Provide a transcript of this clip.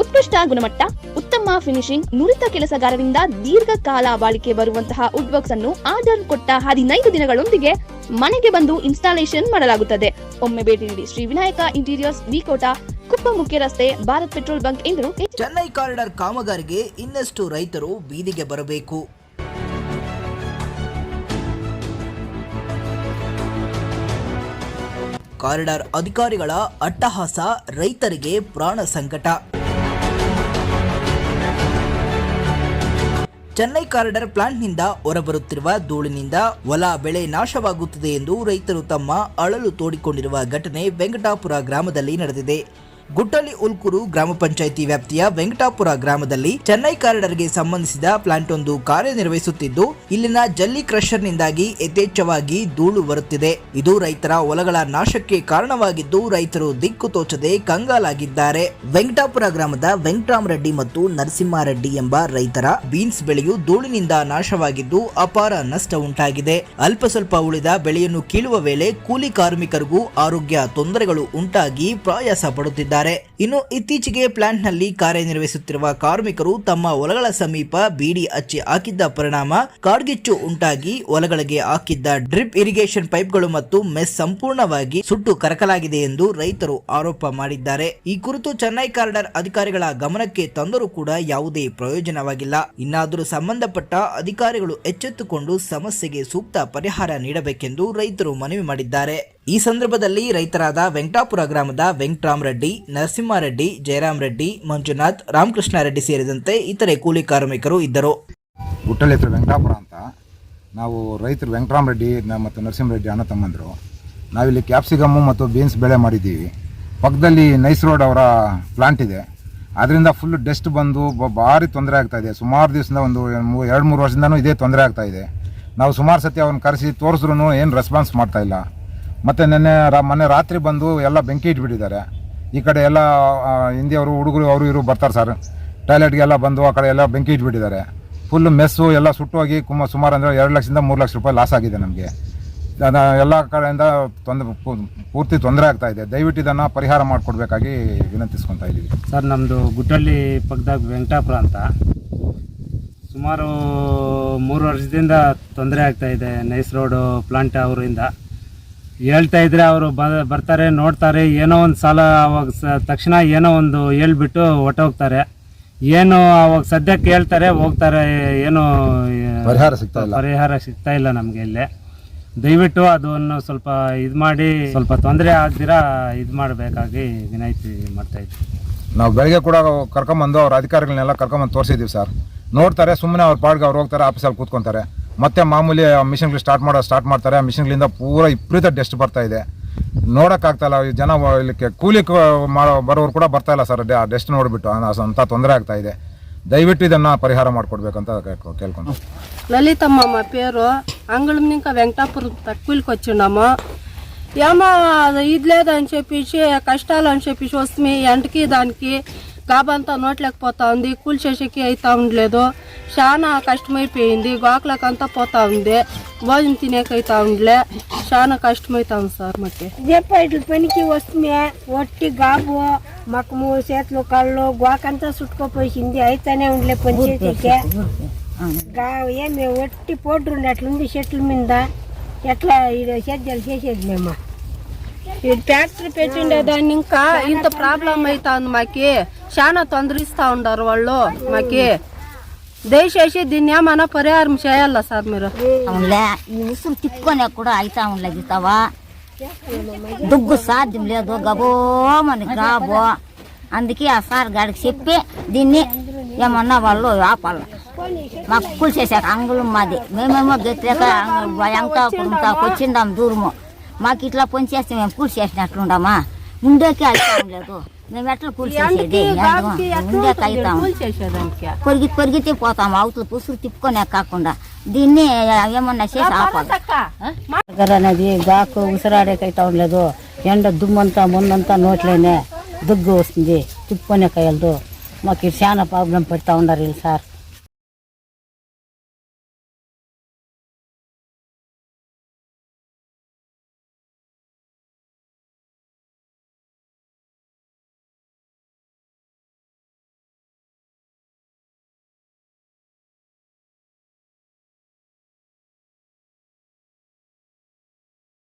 ಉತ್ಕೃಷ್ಟ ಗುಣಮಟ್ಟ, ಉತ್ತಮ ಫಿನಿಶಿಂಗ್ ನುರಿತ ಕೆಲಸಗಾರರಿಂದ ದೀರ್ಘಕಾಲ ಬಾಳಿಕೆ ಬರುವಂತಹ ವುಡ್ ವರ್ಕ್ಸ್ ಅನ್ನು ಆರ್ಡರ್ ಕೊಟ್ಟ ಹದಿನೈದು ದಿನಗಳೊಂದಿಗೆ ಮನೆಗೆ ಬಂದು ಇನ್ಸ್ಟಾಲೇಷನ್ ಮಾಡಲಾಗುತ್ತದೆ. ಒಮ್ಮೆ ಭೇಟಿ ನೀಡಿ ಶ್ರೀ ವಿನಾಯಕ ಇಂಟೀರಿಯರ್ಸ್ ವಿಕೋಟ ಕುಪ್ಪ ಮುಖ್ಯ ರಸ್ತೆ, ಭಾರತ್ ಪೆಟ್ರೋಲ್ ಬಂಕ್ ಎಂದರು. ಚೆನ್ನೈ ಕಾರಿಡಾರ್ ಕಾಮಗಾರಿಗೆ ಇನ್ನಷ್ಟು ರೈತರು ಬೀದಿಗೆ ಬರಬೇಕು. ಕಾರಿಡಾರ್ ಅಧಿಕಾರಿಗಳ ಅಟ್ಟಹಾಸ ರೈತರಿಗೆ ಪ್ರಾಣ ಸಂಕಟ. ಚೆನ್ನೈ ಕಾರಿಡಾರ್ ಪ್ಲಾಂಟ್ನಿಂದ ಹೊರಬರುತ್ತಿರುವ ಧೂಳಿನಿಂದ ಹೊಲ ಬೆಳೆ ನಾಶವಾಗುತ್ತದೆ ಎಂದು ರೈತರು ತಮ್ಮ ಅಳಲು ತೋಡಿಕೊಂಡಿರುವ ಘಟನೆ ವೆಂಕಟಾಪುರ ಗ್ರಾಮದಲ್ಲಿ ನಡೆದಿದೆ. ಗುಟ್ಟಳ್ಳಿ ಉಲ್ಕುರು ಗ್ರಾಮ ಪಂಚಾಯಿತಿ ವ್ಯಾಪ್ತಿಯ ವೆಂಕಟಾಪುರ ಗ್ರಾಮದಲ್ಲಿ ಚೆನ್ನೈ ಕಾರಿಡಾರ್ಗೆ ಸಂಬಂಧಿಸಿದ ಪ್ಲಾಂಟ್ ಒಂದು ಕಾರ್ಯನಿರ್ವಹಿಸುತ್ತಿದ್ದು, ಇಲ್ಲಿನ ಜಲ್ಲಿ ಕ್ರಷರ್ನಿಂದಾಗಿ ಯಥೇಚ್ಛವಾಗಿ ಧೂಳು ಬರುತ್ತಿದೆ. ಇದು ರೈತರ ಹೊಲಗಳ ನಾಶಕ್ಕೆ ಕಾರಣವಾಗಿದ್ದು, ರೈತರು ದಿಕ್ಕು ತೋಚದೆ ಕಂಗಾಲಾಗಿದ್ದಾರೆ. ವೆಂಕಟಾಪುರ ಗ್ರಾಮದ ವೆಂಕಟರಾಮರೆಡ್ಡಿ ಮತ್ತು ನರಸಿಂಹಾರೆಡ್ಡಿ ಎಂಬ ರೈತರ ಬೀನ್ಸ್ ಬೆಳೆಯು ಧೂಳಿನಿಂದ ನಾಶವಾಗಿದ್ದು, ಅಪಾರ ನಷ್ಟ ಉಂಟಾಗಿದೆ. ಅಲ್ಪ ಸ್ವಲ್ಪ ಉಳಿದ ಬೆಳೆಯನ್ನು ಕೀಳುವ ವೇಳೆ ಕೂಲಿ ಕಾರ್ಮಿಕರಿಗೂ ಆರೋಗ್ಯ ತೊಂದರೆಗಳು ಉಂಟಾಗಿ ಪ್ರಯಾಸ ಪಡುತ್ತಿದ್ದಾರೆ. ಇನ್ನು ಇತ್ತೀಚೆಗೆ ಪ್ಲಾಂಟ್ನಲ್ಲಿ ಕಾರ್ಯನಿರ್ವಹಿಸುತ್ತಿರುವ ಕಾರ್ಮಿಕರು ತಮ್ಮ ಹೊಲಗಳ ಸಮೀಪ ಬೀಡಿ ಹಚ್ಚಿ ಹಾಕಿದ್ದ ಪರಿಣಾಮ ಕಾಡ್ಗಿಚ್ಚು ಉಂಟಾಗಿ ಹೊಲಗಳಿಗೆ ಹಾಕಿದ್ದ ಡ್ರಿಪ್ ಇರಿಗೇಷನ್ ಪೈಪ್ಗಳು ಮತ್ತು ಮೆಸ್ ಸಂಪೂರ್ಣವಾಗಿ ಸುಟ್ಟು ಕರಕಲಾಗಿದೆ ಎಂದು ರೈತರು ಆರೋಪ ಮಾಡಿದ್ದಾರೆ. ಈ ಕುರಿತು ಚೆನ್ನೈ ಕಾರಿಡಾರ್ ಅಧಿಕಾರಿಗಳ ಗಮನಕ್ಕೆ ತಂದರೂ ಕೂಡ ಯಾವುದೇ ಪ್ರಯೋಜನವಾಗಿಲ್ಲ. ಇನ್ನಾದರೂ ಸಂಬಂಧಪಟ್ಟ ಅಧಿಕಾರಿಗಳು ಎಚ್ಚೆತ್ತುಕೊಂಡು ಸಮಸ್ಯೆಗೆ ಸೂಕ್ತ ಪರಿಹಾರ ನೀಡಬೇಕೆಂದು ರೈತರು ಮನವಿ ಮಾಡಿದ್ದಾರೆ. ಈ ಸಂದರ್ಭದಲ್ಲಿ ರೈತರಾದ ವೆಂಕಟಾಪುರ ಗ್ರಾಮದ ವೆಂಕಟರಾಮರೆಡ್ಡಿ, ನರಸಿಂಹಾರೆಡ್ಡಿ ಜಯರಾಮ್ ರೆಡ್ಡಿ ಮಂಜುನಾಥ್ ರಾಮಕೃಷ್ಣ ರೆಡ್ಡಿ ಸೇರಿದಂತೆ ಇತರೆ ಕೂಲಿ ಕಾರ್ಮಿಕರು ಇದ್ದರು. ಹತ್ರ ವೆಂಕಟಾಪುರ ಅಂತ ನಾವು ರೈತರು ವೆಂಕಟರಾಮ ರೆಡ್ಡಿ ನ- ಮತ್ತು ನರಸಿಂಹರೆಡ್ಡಿ ಅಣ್ಣ ತಮ್ಮಂದರು, ನಾವಿಲ್ಲಿ ಕ್ಯಾಪ್ಸಿಕಮ್ಮು ಮತ್ತು ಬೀನ್ಸ್ ಬೆಳೆ ಮಾಡಿದ್ದೀವಿ. ಪಕ್ಕದಲ್ಲಿ ನೈಸ್ ರೋಡ್ ಅವರ ಪ್ಲಾಂಟ್ ಇದೆ. ಅದರಿಂದ ಫುಲ್ ಡಸ್ಟ್ ಬಂದು ಭಾರಿ ತೊಂದರೆ ಆಗ್ತಾ ಇದೆ. ಸುಮಾರು ದಿವಸದಿಂದ ಒಂದು ಎರಡು ಮೂರು ವರ್ಷದಿಂದನೂ ಇದೇ ತೊಂದರೆ ಆಗ್ತಾ ಇದೆ. ನಾವು ಸುಮಾರು ಸತಿ ಅವ್ರನ್ನ ಕರೆಸಿ ತೋರಿಸ್ರು ಏನು ರೆಸ್ಪಾನ್ಸ್ ಮಾಡ್ತಾ ಇಲ್ಲ. ಮತ್ತು ನಿನ್ನೆ ರಾ, ಮೊನ್ನೆ ರಾತ್ರಿ ಬಂದು ಎಲ್ಲ ಬೆಂಕಿ ಇಟ್ಬಿಟ್ಟಿದ್ದಾರೆ. ಈ ಕಡೆ ಎಲ್ಲ ಹಿಂದಿಯವರು, ಹುಡುಗರು, ಅವರು, ಇವರು ಬರ್ತಾರೆ ಸರ್. ಟಾಯ್ಲೆಟ್ಗೆಲ್ಲ ಬಂದು ಆ ಕಡೆ ಎಲ್ಲ ಬೆಂಕಿ ಇಟ್ಬಿಟ್ಟಿದ್ದಾರೆ. ಫುಲ್ ಮೆಸ್ಸು ಎಲ್ಲ ಸುಟ್ಟೋಗಿ ಕುಮ, ಸುಮಾರು ಅಂದರೆ ಎರಡು ಲಕ್ಷದಿಂದ ಮೂರು ಲಕ್ಷ ರೂಪಾಯಿ ಲಾಸ್ ಆಗಿದೆ ನಮಗೆ. ಎಲ್ಲ ಕಡೆಯಿಂದ ತೊಂದರೆ ಪೂರ್ತಿ ತೊಂದರೆ ಆಗ್ತಾ ಇದೆ. ದಯವಿಟ್ಟು ಇದನ್ನು ಪರಿಹಾರ ಮಾಡಿಕೊಡ್ಬೇಕಾಗಿ ವಿನಂತಿಸ್ಕೊತಾ ಇದ್ದೀವಿ. ಸರ್ ನಮ್ಮದು ಗುಟ್ಟಳ್ಳಿ ಪಕ್ಕದಾಗ ವೆಂಕಟಾಪುರ ಅಂತ. ಸುಮಾರು ಮೂರು ವರ್ಷದಿಂದ ತೊಂದರೆ ಆಗ್ತಾಯಿದೆ ನೈಸ್ ರೋಡು, ಪ್ಲಾಂಟ್ ಅವರಿಂದ. ಹೇಳ್ತಾ ಇದ್ರೆ ಅವರು ಬರ್ತಾರೆ ನೋಡ್ತಾರೆ ಏನೋ ಒಂದು ಸಾಲ ಅವಾಗ ಸ ತಕ್ಷಣ ಏನೋ ಒಂದು ಹೇಳ್ಬಿಟ್ಟು ಹೊಟ್ಟೋಗ್ತಾರೆ ಏನು ಅವಾಗ ಸದ್ಯಕ್ಕೆ ಹೇಳ್ತಾರೆ ಹೋಗ್ತಾರೆ ಏನು ಪರಿಹಾರ ಸಿಗ್ತಾ ಇಲ್ಲ. ಪರಿಹಾರ ಸಿಗ್ತಾ ಇಲ್ಲ ನಮಗೆ ಇಲ್ಲಿ. ದಯವಿಟ್ಟು ಅದನ್ನು ಸ್ವಲ್ಪ ಇದು ಮಾಡಿ ಸ್ವಲ್ಪ ತೊಂದರೆ ಆಗ್ದಿರಾ ಇದು ಮಾಡಬೇಕಾಗಿ ವಿನಾಯಿತಿ ಮಾಡ್ತಾ ಇದ್ವಿ. ನಾವು ಬೆಳಗ್ಗೆ ಕೂಡ ಕರ್ಕೊಂಬಂದು ಅವ್ರ ಅಧಿಕಾರಿಗಳನ್ನೆಲ್ಲ ಕರ್ಕೊಂಬಂದು ತೋರಿಸಿದ್ದೀವಿ ಸರ್. ನೋಡ್ತಾರೆ ಸುಮ್ಮನೆ ಅವ್ರ ಪಾಡ್ಗೆ ಅವ್ರು ಹೋಗ್ತಾರೆ ಆಫೀಸಲ್ಲಿ ಕೂತ್ಕೊಂತಾರೆ. ಮತ್ತೆ ಮಾಮೂಲಿ ಮಿಷನ್ಗಳು ಸ್ಟಾರ್ಟ್ ಮಾಡೋ ಸ್ಟಾರ್ಟ್ ಮಾಡ್ತಾರೆ ಆ ಮಿಷನ್ಗಳಿಂದ ಪೂರ ವಿಪರೀತ ಡಸ್ಟ್ ಬರ್ತಾ ಇದೆ ನೋಡೋಕ್ಕಾಗ್ತಾಯಿಲ್ಲ ಈ ಜನ ವ- ಇಲ್ಲಿಕ್ಕೆ ಕೂಲಿ ಕ- ಮಾಡೋ ಬರೋರು ಕೂಡ ಬರ್ತಾ ಇಲ್ಲ ಸರ್ ಆ ಡಸ್ಟ್ ನೋಡಿಬಿಟ್ಟು ಅಂತ ತೊಂದರೆ ಆಗ್ತಾ ಇದೆ ದಯವಿಟ್ಟು ಇದನ್ನು ಪರಿಹಾರ ಮಾಡಿಕೊಡ್ಬೇಕಂತ ಕೇಳ್ಕೊಂಡು లలితమ్మ మా పేరు అంగుళం ఇంకా వెంకటాపురం తక్కువకి వచ్చినాము ఏమో ఇది లేదని చెప్పేసి కష్టాలు అని చెప్పేసి వస్తుంది ఎంటకి దానికి గాబంతా నోట్లేకపోతా ఉంది కూలి చేసేకి అవుతా ఉండలేదు. చాలా కష్టమైపోయింది గోకలకంతా పోతా ఉంది భోజనం తినేకి అవుతా ఉండలే. చాలా కష్టమైతా ఉంది సార్ మాకు చెప్ప ఇట్లా పనికి వస్తుంది ఒట్టి గాబు మకము చేతులు కళ్ళు గోకంతా చుట్టుకోపోయింది అయితేనే ఉండలే పని చేసేకే. గా ఏమి ఒట్టి పోడ్రు అట్లుంది చెట్ల మీద. ఎట్లా ఇది సేద్యాలు చేసేది మేము? ఈ ఫ్యాక్టరీ పెట్టిండే దాన్ని ఇంకా ఇంత ప్రాబ్లం అవుతా ఉంది మాకి. చాలా తొందరిస్తా ఉండారు వాళ్ళు మాకి. దయచేసి దీన్ని ఏమైనా పరిహారం చేయాలా సార్ మీరు? అవునులే ఈ ఉసురు తిప్పుకొని కూడా అయితా ఉండలేదు గీతావా దుగ్గు సాధ్యం లేదు గబోమని గాబో. అందుకే ఆ సార్ గారికి చెప్పి దీన్ని ఏమన్నా వాళ్ళు ఆపాల. మాకు కూల్ చేశాక అంగుళం మాది. మేమేమో గెట్లేక వెంకటాపురం వచ్చిందాం దూరము. మాకు ఇట్లా పని చేస్తే మేము కూల్ చేసినట్లుండమా? ఉండేకి అయితా లేదు. మేము ఎట్లా కూల్ చేసేది? చేసేదానికి పొరిగి పొరిగితే పోతాము అవతల పుసురు తిప్పుకొనే కాకుండా. దీన్ని ఏమన్నా చేసి ఆపాలి. అనేది గాకు ఉసిరాడేకైతా ఉండలేదు ఎండ దుమ్మంతా మొన్నంతా నోట్లోనే దుగ్గు వస్తుంది. తిప్పుకొనే కయ్యలదు మాకు ఇది చాలా ప్రాబ్లం పెడతా ఉన్నారు వీళ్ళు సార్.